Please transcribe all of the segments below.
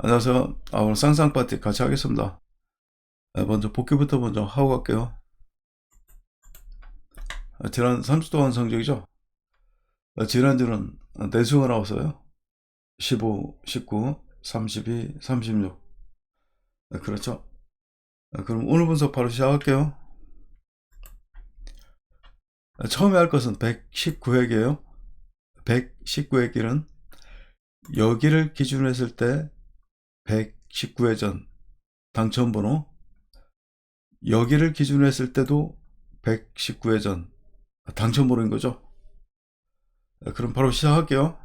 안녕하세요. 아, 오늘 쌍쌍파티 같이 하겠습니다. 네, 먼저 복귀부터 먼저 하고 갈게요. 아, 지난 3주 동안 성적이죠. 아, 지난주는 내수가 나왔어요. 15, 19, 32, 36. 네, 그렇죠. 아, 그럼 오늘 분석 바로 시작할게요. 아, 처음에 할 것은 119회기예요. 119회기는 여기를 기준으로 했을 때 119회전 당첨번호 여기를 기준으로 했을 때도 119회전 당첨번호인 거죠. 네, 그럼 바로 시작할게요.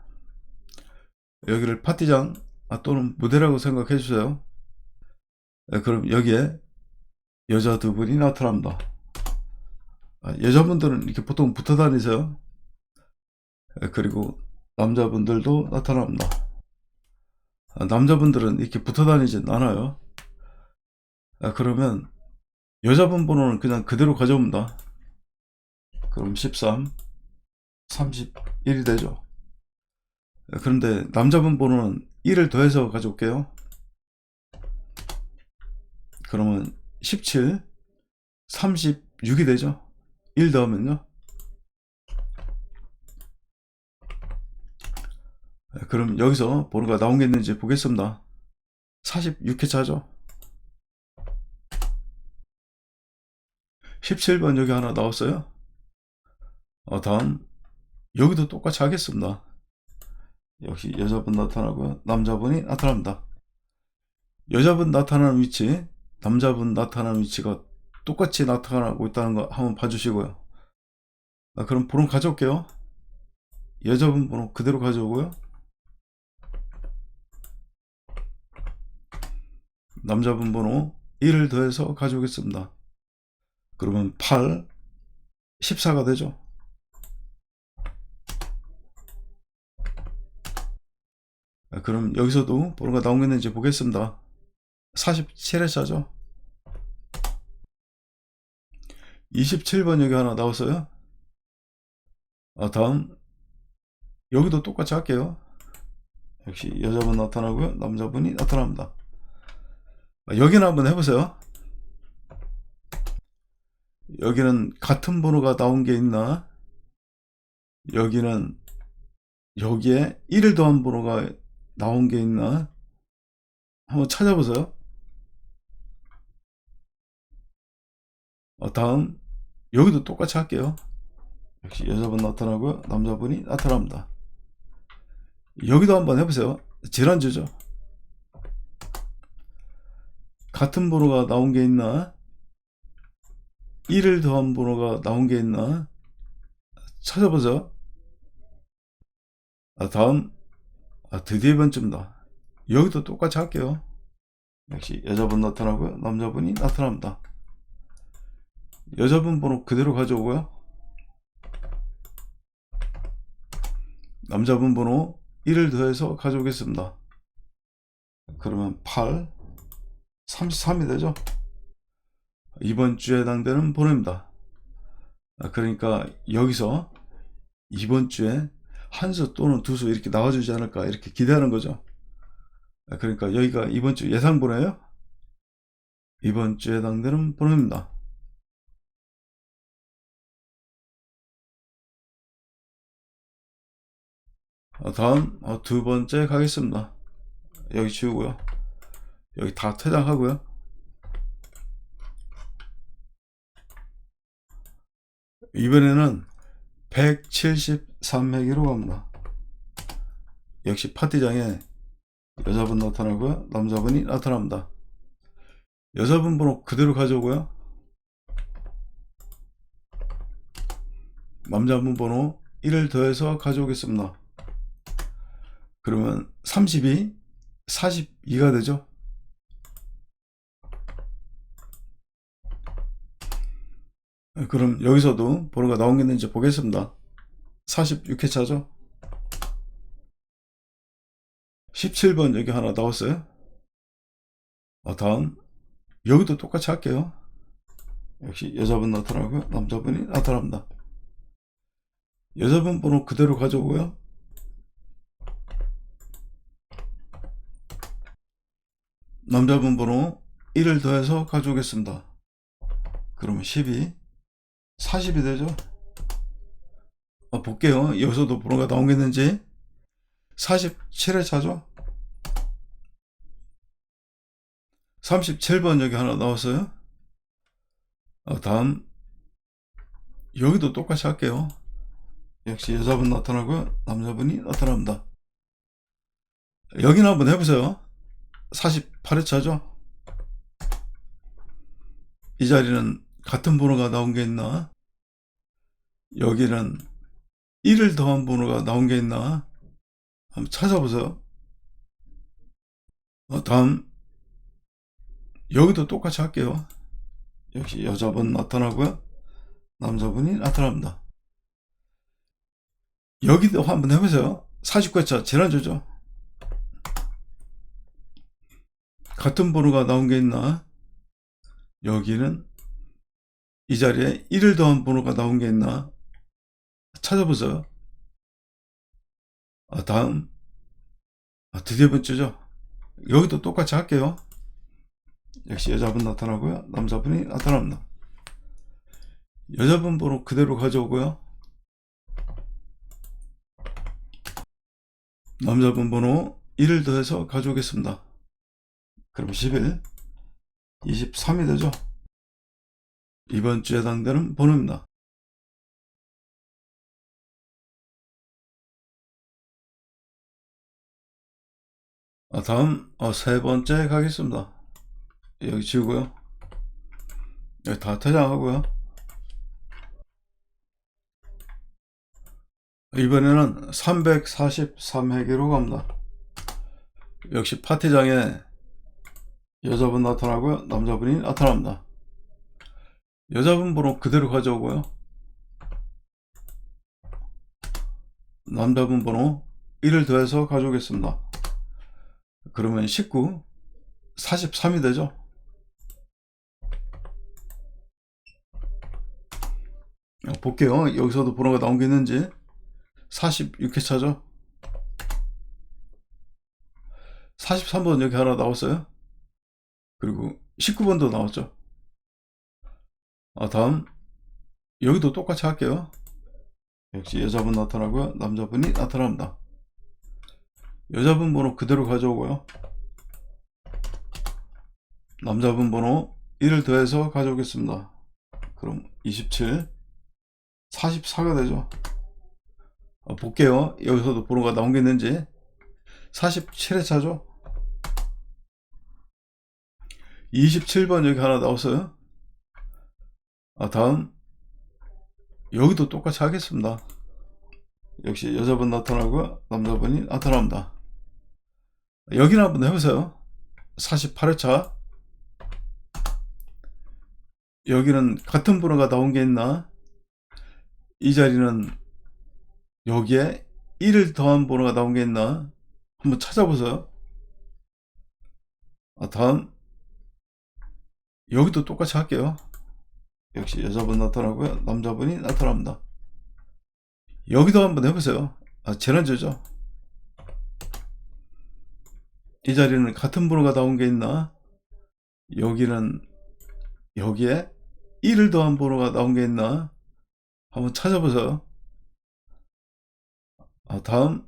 여기를 파티장 아, 또는 무대라고 생각해 주세요. 네, 그럼 여기에 여자 두 분이 나타납니다. 아, 여자분들은 이렇게 보통 붙어 다니세요. 네, 그리고 남자분들도 나타납니다. 아, 남자분들은 이렇게 붙어 다니진 않아요. 아, 그러면 여자분 번호는 그냥 그대로 가져옵니다. 그럼 13, 31이 되죠. 아, 그런데 남자분 번호는 1을 더해서 가져올게요. 그러면 17, 36이 되죠. 1 더하면요. 그럼 여기서 번호가 나온 게 있는지 보겠습니다. 46회차죠. 17번 여기 하나 나왔어요. 어, 다음 여기도 똑같이 하겠습니다. 역시 여자분 나타나고요. 남자분이 나타납니다. 여자분 나타나는 위치, 남자분 나타나는 위치가 똑같이 나타나고 있다는 거 한번 봐주시고요. 아, 그럼 번호 가져올게요. 여자분 번호 그대로 가져오고요. 남자분 번호 1을 더해서 가져오겠습니다. 그러면 8, 14가 되죠. 아, 그럼 여기서도 번호가 있는지 보겠습니다. 47회차죠. 27번 여기 하나 나왔어요. 아, 다음 여기도 똑같이 할게요. 역시 여자분 나타나고요. 남자분이 나타납니다. 아, 여기는 한번 해보세요. 여기는 같은 번호가 나온 게 있나? 여기는 여기에 1을 더한 번호가 나온 게 있나? 한번 찾아보세요. 어, 다음 여기도 똑같이 할게요. 역시 여자분 나타나고요. 남자분이 나타납니다. 여기도 한번 해보세요. 지난주죠. 같은 번호가 나온 게 있나? 1을 더한 번호가 나온 게 있나? 찾아보죠. 아, 다음, 아, 드디어 번쯤다. 여기도 똑같이 할게요. 역시 여자분 나타나고요. 남자분이 나타납니다. 여자분 번호 그대로 가져오고요. 남자분 번호 1을 더해서 가져오겠습니다. 그러면 8, 33이 되죠. 이번 주에 해당되는 번호입니다. 아, 그러니까 여기서 이번 주에 한 수 또는 두 수 이렇게 나와주지 않을까 이렇게 기대하는 거죠. 아, 그러니까 여기가 이번 주 예상 번호예요. 이번 주에 해당되는 번호입니다. 아, 다음 어, 두 번째 가겠습니다. 여기 지우고요. 여기 다 퇴장하고요. 이번에는 173회기로 갑니다. 역시 파티장에 여자분 나타나고요. 남자분이 나타납니다. 여자분 번호 그대로 가져오고요. 남자분 번호 1을 더해서 가져오겠습니다. 그러면 32, 42가 되죠. 그럼 여기서도 번호가 나온 게 있는지 보겠습니다. 46회차죠. 17번 여기 하나 나왔어요. 어, 다음 여기도 똑같이 할게요. 역시 여자분 나타나고요. 남자분이 나타납니다. 여자분 번호 그대로 가져오고요. 남자분 번호 1을 더해서 가져오겠습니다. 그러면 12, 40이 되죠? 아, 볼게요. 여기서도 번호가 나오겠는지. 47에 차죠? 37번 여기 하나 나왔어요. 어, 다음 여기도 똑같이 할게요. 역시 여자분 나타나고요. 남자분이 나타납니다. 여기는 한번 해보세요. 48회 차죠? 이 자리는 같은 번호가 나온 게 있나? 여기는 1을 더한 번호가 나온 게 있나? 한번 찾아보세요. 어, 다음 여기도 똑같이 할게요. 역시 여자분 나타나고요. 남자분이 나타납니다. 여기도 한번 해보세요. 49차 지난주죠. 같은 번호가 나온 게 있나? 여기는 이 자리에 1을 더한 번호가 나온 게 있나? 찾아보세요. 아, 다음 아, 드디어 번째죠. 여기도 똑같이 할게요. 역시 여자분 나타나고요. 남자분이 나타납니다. 여자분 번호 그대로 가져오고요. 남자분 번호 1을 더해서 가져오겠습니다. 그럼 11, 23이 되죠? 이번 주에 해당되는 번호입니다. 다음 어, 세 번째 가겠습니다. 여기 지우고요. 여기 다 퇴장하고요. 이번에는 343회기로 갑니다. 역시 파티장에 여자분 나타나고요. 남자분이 나타납니다. 여자분 번호 그대로 가져오고요. 남자분 번호 1을 더해서 가져오겠습니다. 그러면 19, 43이 되죠? 어, 볼게요. 여기서도 번호가 나온 게 있는지. 46회 차죠? 43번 여기 하나 나왔어요. 그리고 19번도 나왔죠. 아, 다음. 여기도 똑같이 할게요. 역시 여자분 나타나고요. 남자분이 나타납니다. 여자분 번호 그대로 가져오고요. 남자분 번호 1을 더해서 가져오겠습니다. 그럼 27, 44가 되죠. 어, 볼게요. 여기서도 번호가 나온 게 있는지. 47회 차죠. 27번 여기 하나 나왔어요. 아, 다음. 여기도 똑같이 하겠습니다. 역시 여자분 나타나고요. 남자분이 나타납니다. 여기는 한번 해보세요. 48회 차. 여기는 같은 번호가 나온 게 있나? 이 자리는 여기에 1을 더한 번호가 나온 게 있나? 한번 찾아보세요. 아, 다음. 여기도 똑같이 할게요. 역시 여자분 나타나고요. 남자분이 나타납니다. 여기도 한번 해보세요. 아, 재난주죠. 이 자리는 같은 번호가 나온 게 있나? 여기는 여기에 1을 더한 번호가 나온 게 있나? 한번 찾아보세요. 아, 다음.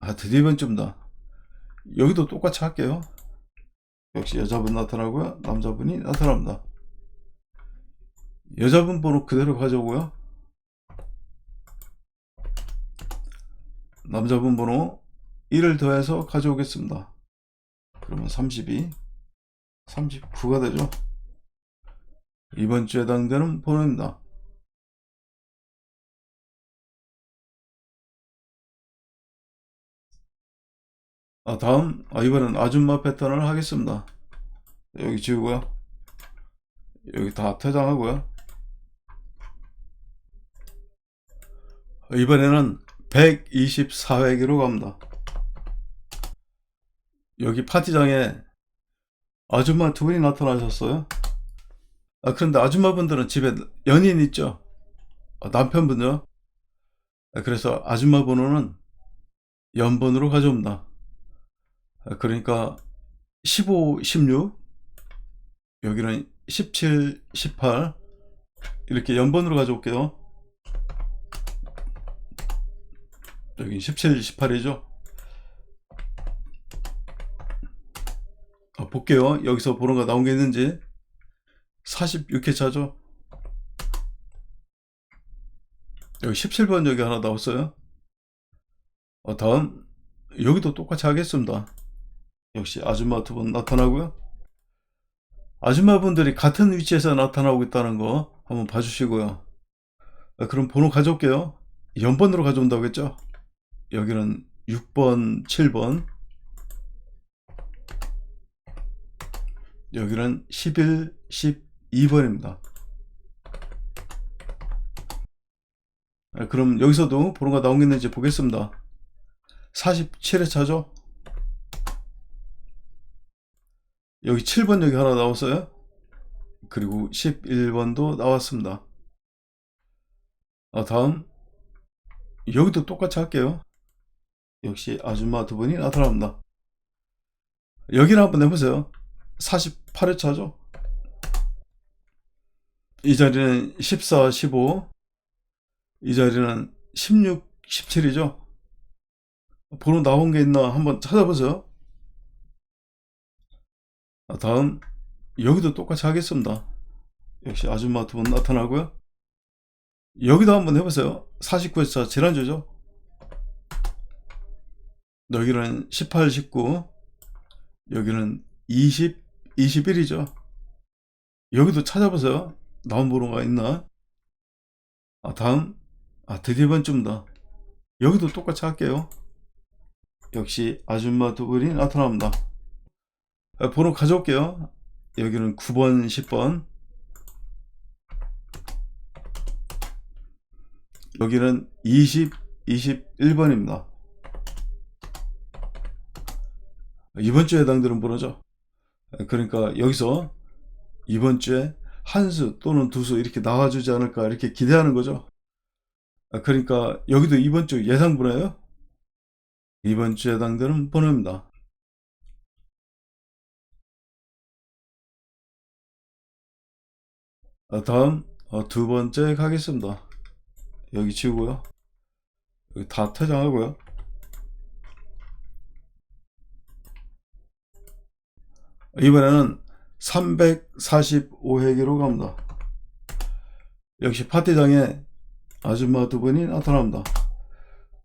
아, 드디어 번쯤다. 여기도 똑같이 할게요. 역시 여자분 나타나고요. 남자분이 나타납니다. 여자분 번호 그대로 가져오고요. 남자분 번호 1을 더해서 가져오겠습니다. 그러면 32, 39가 되죠. 이번 주에 해당되는 번호입니다. 아, 다음, 아, 이번엔 아줌마 패턴을 하겠습니다. 여기 지우고요. 여기 다 퇴장하고요. 이번에는 124회기로 갑니다. 여기 파티장에 아줌마 두 분이 나타나셨어요. 아, 그런데 아줌마분들은 집에 연인 있죠? 아, 남편분요? 아, 그래서 아줌마 번호는 연번으로 가져옵니다. 아, 그러니까 15, 16 여기는 17, 18 이렇게 연번으로 가져올게요. 여기 17, 18이죠. 볼게요. 여기서 번호가 나온 게 있는지 46회차죠. 여기 17번 여기 하나 나왔어요. 어, 다음 여기도 똑같이 하겠습니다. 역시 아줌마 두분 나타나고요. 아줌마분들이 같은 위치에서 나타나고 있다는 거 한번 봐주시고요. 아, 그럼 번호 가져올게요. 연번으로 가져온다고 했죠? 여기는 6번, 7번. 여기는 11, 12번입니다. 아, 그럼 여기서도 번호가 나온 게 있는지 보겠습니다. 47회 차죠? 여기 7번 여기 하나 나왔어요. 그리고 11번도 나왔습니다. 아, 다음 여기도 똑같이 할게요. 역시 아줌마 두 분이 나타납니다. 여기를 한번 해보세요. 48회 차죠? 이 자리는 14, 15. 이 자리는 16, 17이죠? 번호 나온 게 있나 한번 찾아보세요. 아, 다음 여기도 똑같이 하겠습니다. 역시 아줌마 두분 나타나고요. 여기도 한번 해보세요. 49회차 지난주죠. 여기는 18, 19 여기는 20, 21이죠. 여기도 찾아보세요. 나온 번호가 있나? 아, 다음 아 드디어 번쯤다. 여기도 똑같이 할게요. 역시 아줌마 두 분이 나타납니다. 아, 번호 가져올게요. 여기는 9번, 10번. 여기는 20, 21번입니다. 이번 주에 해당되는 번호죠. 그러니까 여기서 이번 주에 한 수 또는 두 수 이렇게 나와주지 않을까 이렇게 기대하는 거죠. 그러니까 여기도 이번 주 예상 번호예요. 이번 주에 해당되는 번호입니다. 아, 다음 어, 두 번째 가겠습니다. 여기 지우고요. 여기 다 퇴장하고요. 이번에는 345회기로 갑니다. 역시 파티장에 아줌마 두 분이 나타납니다.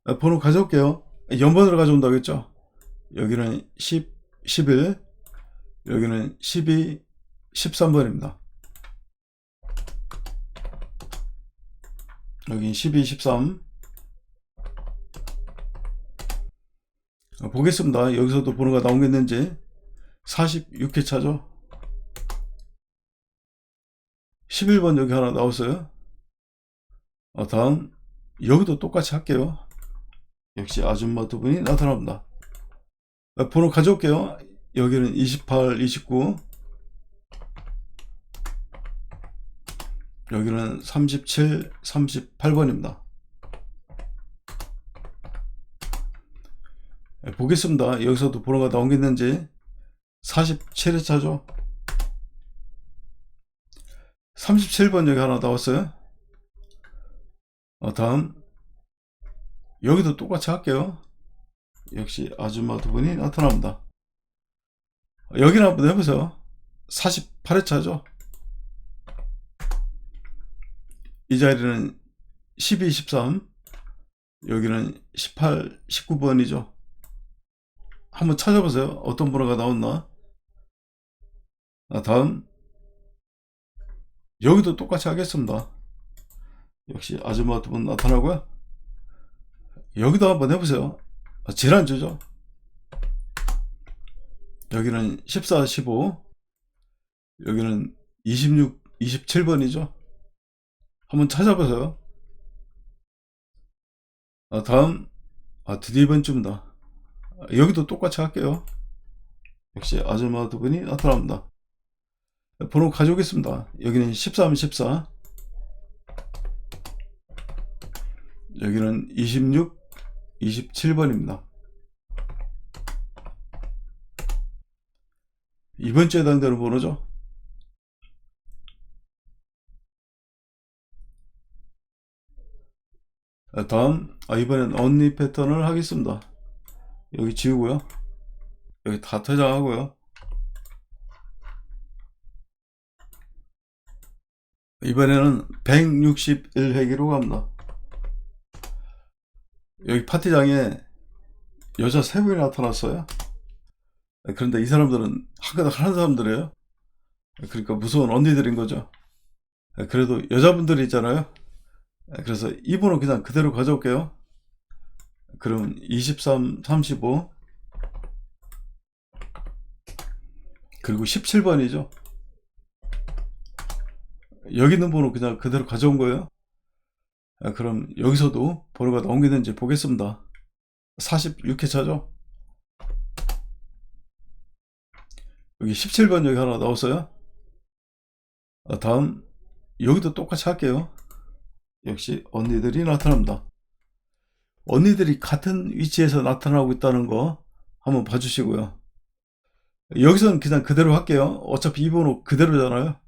아, 번호 가져올게요. 연번으로 가져온다고 했죠? 여기는 10, 11, 여기는 12, 13번입니다. 여기 12, 13. 어, 보겠습니다. 여기서도 번호가 있는지. 46회 차죠. 11번 여기 하나 나왔어요. 어, 다음 여기도 똑같이 할게요. 역시 아줌마 두 분이 나타납니다. 어, 번호 가져올게요. 여기는 28, 29. 여기는 37, 38번입니다. 네, 보겠습니다. 여기서도 번호가 나온 게 있는지 47회 차죠. 37번 여기 하나 나왔어요. 어, 다음 여기도 똑같이 할게요. 역시 아줌마 두 분이 나타납니다. 여기는 한번 해보세요. 48회 차죠. 이 자리는 12, 13 여기는 18, 19번이죠. 한번 찾아보세요. 어떤 번호가 나왔나? 아, 다음 여기도 똑같이 하겠습니다. 역시 아줌마 두 분 나타나고요. 여기도 한번 해보세요. 아, 지난주죠. 여기는 14, 15 여기는 26, 27번이죠. 한번 찾아보세요. 아, 다음 아, 드디어 이번 주입니다. 아, 여기도 똑같이 할게요. 역시 아줌마 두 분이 나타납니다. 번호 가져오겠습니다. 여기는 13, 14. 여기는 26, 27번입니다. 이번 주에 해당되는 번호죠. 아, 다음 아, 이번엔 언니 패턴을 하겠습니다. 여기 지우고요. 여기 다 퇴장하고요. 이번에는 161회기로 갑니다. 여기 파티장에 여자 세 분이 나타났어요. 그런데 이 사람들은 한가닥 하는 사람들이에요. 그러니까 무서운 언니들인 거죠. 그래도 여자분들이 있잖아요. 그래서 이분은 그냥 그대로 가져올게요. 그럼 23, 35 그리고 17번이죠. 여기 있는 번호 그냥 그대로 가져온 거예요. 아, 그럼 여기서도 번호가 나온 게 있는지 보겠습니다. 46회차죠. 여기 17번 여기 하나 나왔어요. 아, 다음 여기도 똑같이 할게요. 역시 언니들이 나타납니다. 언니들이 같은 위치에서 나타나고 있다는 거 한번 봐주시고요. 여기서는 그냥 그대로 할게요. 어차피 이 번호 그대로잖아요.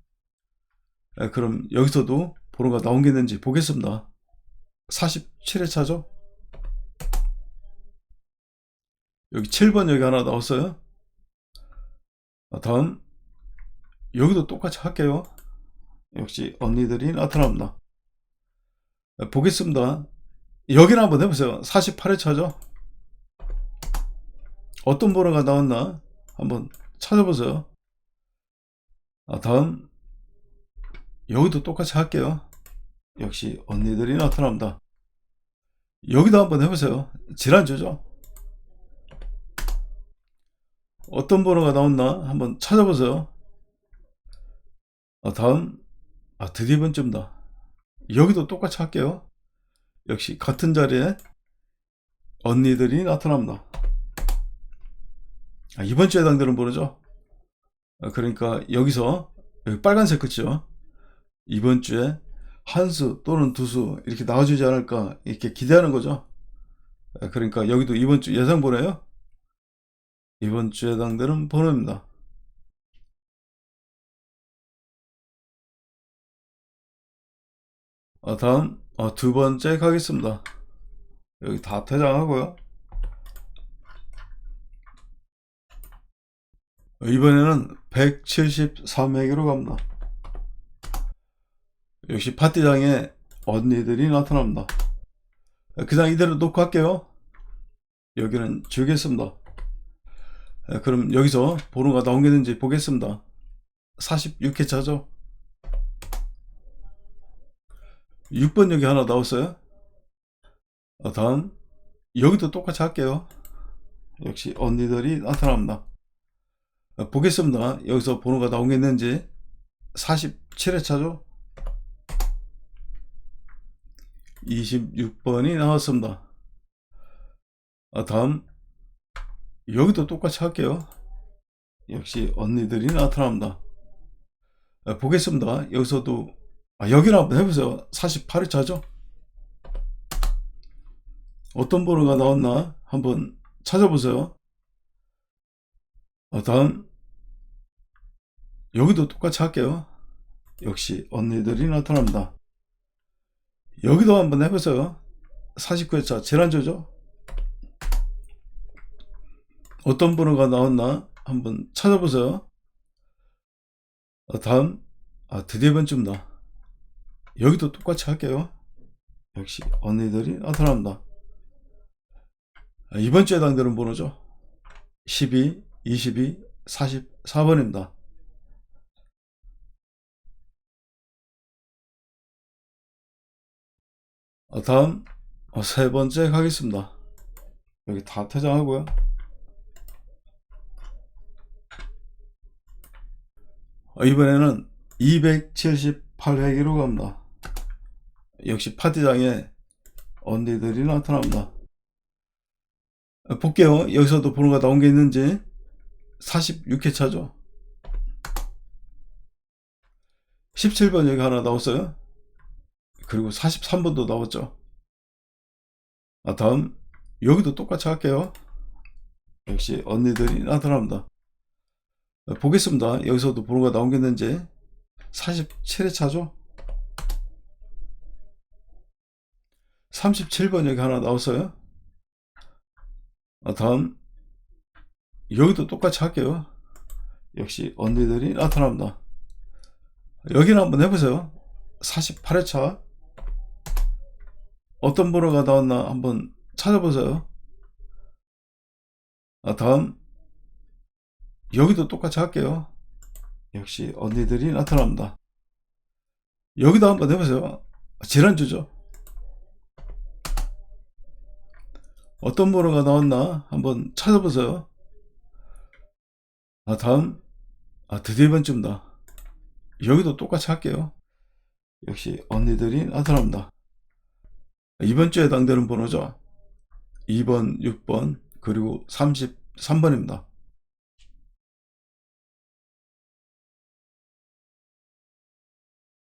아, 그럼 여기서도 번호가 나온 게 있는지 보겠습니다. 47회차죠? 여기 7번 여기 하나 나왔어요. 아, 다음 여기도 똑같이 할게요. 역시 언니들이 나타납니다. 아, 보겠습니다. 여기는 한번 해보세요. 48회차죠? 어떤 번호가 나왔나 한번 찾아보세요. 아, 다음 여기도 똑같이 할게요. 역시 언니들이 나타납니다. 여기도 한번 해보세요. 지난주죠? 어떤 번호가 나왔나 한번 찾아보세요. 아, 다음 아 드디어 번쯤다. 여기도 똑같이 할게요. 역시 같은 자리에 언니들이 나타납니다. 아, 이번 주에 해당되는 번호죠. 아, 그러니까 여기서 여기 빨간색 끝이죠. 이번 주에 한 수 또는 두 수 이렇게 나와주지 않을까 이렇게 기대하는 거죠. 아, 그러니까 여기도 이번 주 예상 번호예요. 이번 주에 해당되는 번호입니다. 아, 다음 어, 두 번째 가겠습니다. 여기 다 퇴장하고요. 어, 이번에는 173회기로 갑니다. 역시 파티장에 언니들이 나타납니다. 그냥 이대로 놓고 할게요. 여기는 지우겠습니다. 에, 그럼 여기서 번호가 나온 게 있는지 보겠습니다. 46회차죠? 6번 여기 하나 나왔어요. 어, 다음 여기도 똑같이 할게요. 역시 언니들이 나타납니다. 어, 보겠습니다. 여기서 번호가 나온 게 있는지 47회차죠? 26번이 나왔습니다. 아, 다음 여기도 똑같이 할게요. 역시 언니들이 나타납니다. 아, 보겠습니다. 여기서도 아, 여기를 한번 해보세요. 48회차죠? 어떤 번호가 나왔나 한번 찾아보세요. 아, 다음 여기도 똑같이 할게요. 역시 언니들이 나타납니다. 여기도 한번 해보세요. 49회차 재난조죠? 어떤 번호가 나왔나 한번 찾아보세요. 아, 다음 아 드디어 번쯤다. 여기도 똑같이 할게요. 역시 언니들이 나타납니다. 아, 이번 주에 해당되는 번호죠. 12, 22, 44번입니다. 다음 어, 세 번째 가겠습니다. 여기 다 퇴장하고요. 어, 이번에는 278회기로 갑니다. 역시 파티장에 언니들이 나타납니다. 어, 볼게요. 여기서도 번호가 나온 게 있는지 46회차죠. 17번 여기 하나 나왔어요. 그리고 43번도 나왔죠. 아, 다음 여기도 똑같이 할게요. 역시 언니들이 나타납니다. 어, 보겠습니다. 여기서도 번호가 나오겠는지 47회 차죠? 37번 여기 하나 나왔어요. 아, 다음 여기도 똑같이 할게요. 역시 언니들이 나타납니다. 여기는 한번 해보세요. 48회 차 어떤 번호가 나왔나 한번 찾아보세요. 아, 다음 여기도 똑같이 할게요. 역시 언니들이 나타납니다. 여기도 한번 해보세요. 지난주죠. 어떤 번호가 나왔나 한번 찾아보세요. 아, 다음, 아, 드디어 이번 주입니다. 여기도 똑같이 할게요. 역시 언니들이 나타납니다. 이번 주에 해당되는 번호죠. 2번, 6번, 그리고 33번입니다.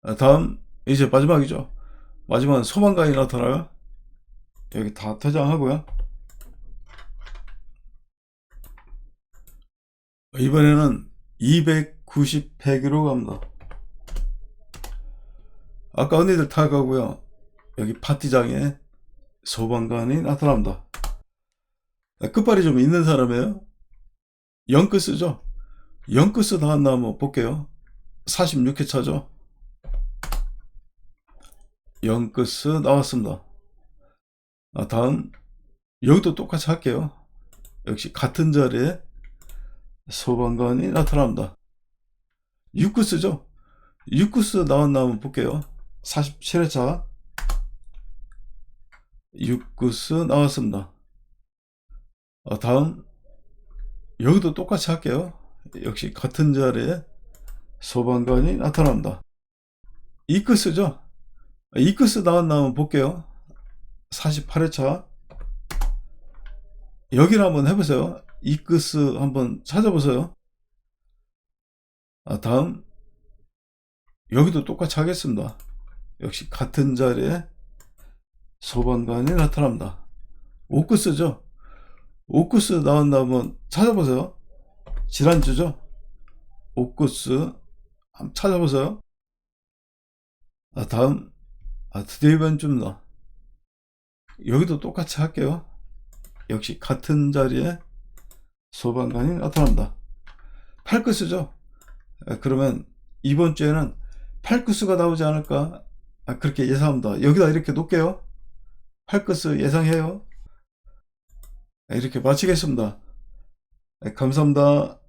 아, 다음, 이제 마지막이죠. 마지막은 소방관이 나타나요. 여기 다 퇴장하고요. 이번에는 290회기로 갑니다. 아까 언니들 다 가고요. 여기 파티장에 소방관이 나타납니다. 아, 끝발이 좀 있는 사람이에요. 영끝 쓰죠? 영끝쓰 나왔나 한번 볼게요. 46회 차죠? 영끝스 나왔습니다. 아, 다음 여기도 똑같이 할게요. 역시 같은 자리에 소방관이 나타납니다. 6구스죠? 6구스 나왔나 한번 볼게요. 47회차 6구스 나왔습니다. 아, 다음 여기도 똑같이 할게요. 역시 같은 자리에 소방관이 나타납니다. 2구스죠? 2구스 나왔나 한번 볼게요. 48회차 여기를 한번 해보세요. 이크스 한번 찾아보세요. 아, 다음 여기도 똑같이 하겠습니다. 역시 같은 자리에 소방관이 나타납니다. 오크스죠? 오크스 나왔나 한번 찾아보세요. 지난주죠? 오크스 한번 찾아보세요. 아, 다음 아, 드디어 이번 주입니다. 여기도 똑같이 할게요. 역시 같은 자리에 소방관이 나타납니다. 팔크스죠? 아, 그러면 이번 주에는 팔크스가 나오지 않을까? 아, 그렇게 예상합니다. 여기다 이렇게 놓을게요. 팔크스 예상해요. 아, 이렇게 마치겠습니다. 아, 감사합니다.